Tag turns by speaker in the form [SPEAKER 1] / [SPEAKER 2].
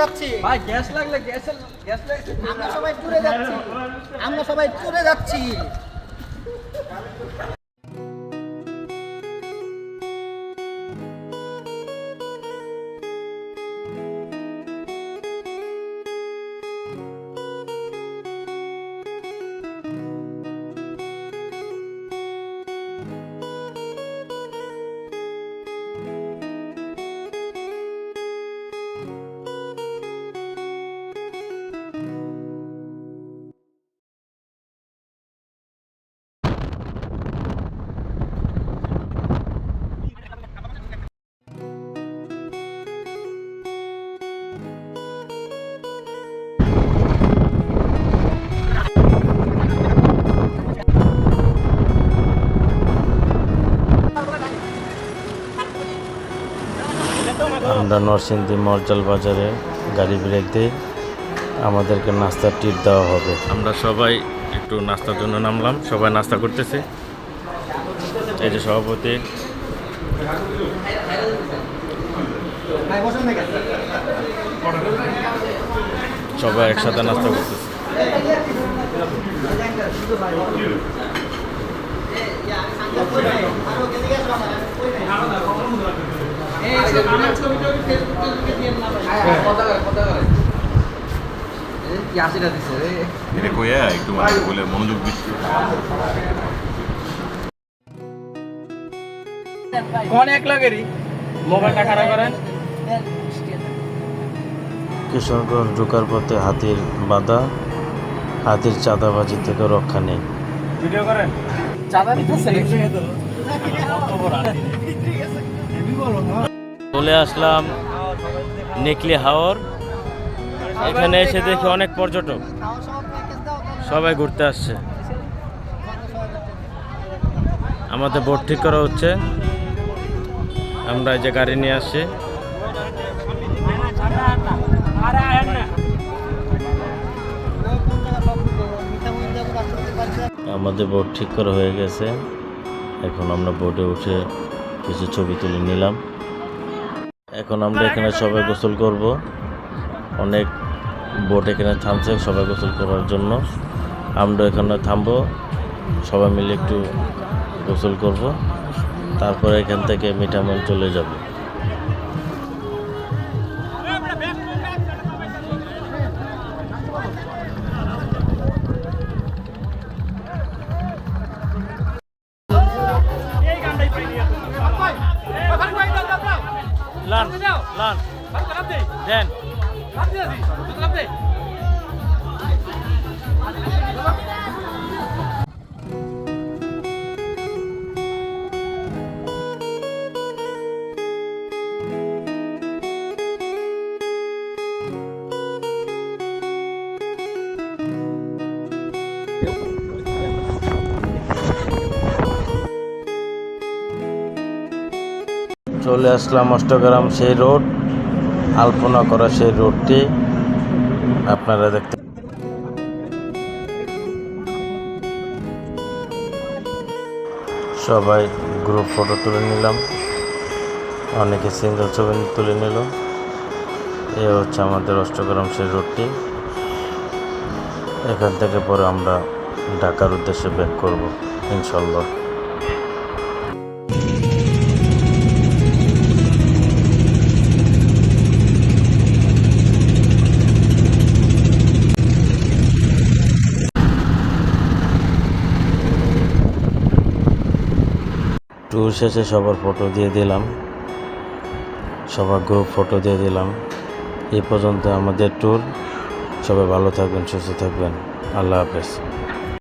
[SPEAKER 1] যাচ্ছি।
[SPEAKER 2] ভাই গ্যাস লাগলে গ্যাসের গ্যাস লাগছে
[SPEAKER 1] আমরা সবাই ট্যুরে যাচ্ছি। আমরা সবাই ট্যুরে যাচ্ছি।
[SPEAKER 3] আমরা নরসিংদী মরজাল বাজারে গাড়ি ব্রেক দিই আমাদেরকে নাস্তার টিপ দেওয়া হবে আমরা সবাই একটু নাস্তার জন্য নামলাম সবাই নাস্তা করতেছে এই যে সভাপতি সবাই একসাথে নাস্তা করতেছে
[SPEAKER 2] কি আশিটা দিচ্ছে রে
[SPEAKER 4] এটা কইয়া একটু মানে বলে মনোযোগ দিচ্ছি
[SPEAKER 2] কোন এক লাগেরই? মোবাইলটা খারাপ করেন।
[SPEAKER 3] কিশোরগঞ্জ ঢোকার পথে হাতির বাধা হাতির চাঁদাবাজি থেকে রক্ষা নেই।
[SPEAKER 2] ভিডিও করেন। চাঁদা
[SPEAKER 3] চলে আসলাম নেকলি হাওর। এখানে এসে দেখি অনেক পর্যটক। সবাই ঘুরতে আসছে। আমাদের বোট ঠিক করা হচ্ছে। আমরা যে গাড়ি নিয়ে আসছি। আমাদের বোট ঠিক করা হয়ে গেছে। এখন আমরা বোটে উঠে কিছু ছবি তুলে নিলাম। এখন আমরা এখানে সবাই গোসল করব। অনেক বোট এখানে থামছে সবাই গোসল করার জন্য। আমরা এখানে থামবো সবাই মিলে একটু গোসল করব। তারপরে এখান থেকে মিঠামন চলে যাব। লান লান দেন চলে আসলাম অষ্টগ্রাম সেই রোড। আলপনা করা সেই রোডটি। আপনারা দেখতে সবাই গ্রুপ ফটো তুলে নিলাম। অনেকে সিঙ্গেল ছবি তুলে নিল। এ হচ্ছে আমাদের অষ্টগ্রাম সেই রোডটি। এখান থেকে পরে আমরা ঢাকার উদ্দেশ্যে ব্যাক করব, ইনশাল্লাহ। ট্যুর শেষে সবার ফটো দিয়ে দিলাম। সবার গ্রুপ ফটো দিয়ে দিলাম। এই পর্যন্ত আমাদের ট্যুর সবাই ভালো থাকবেন, সুস্থ থাকবেন। আল্লাহ হাফেজ।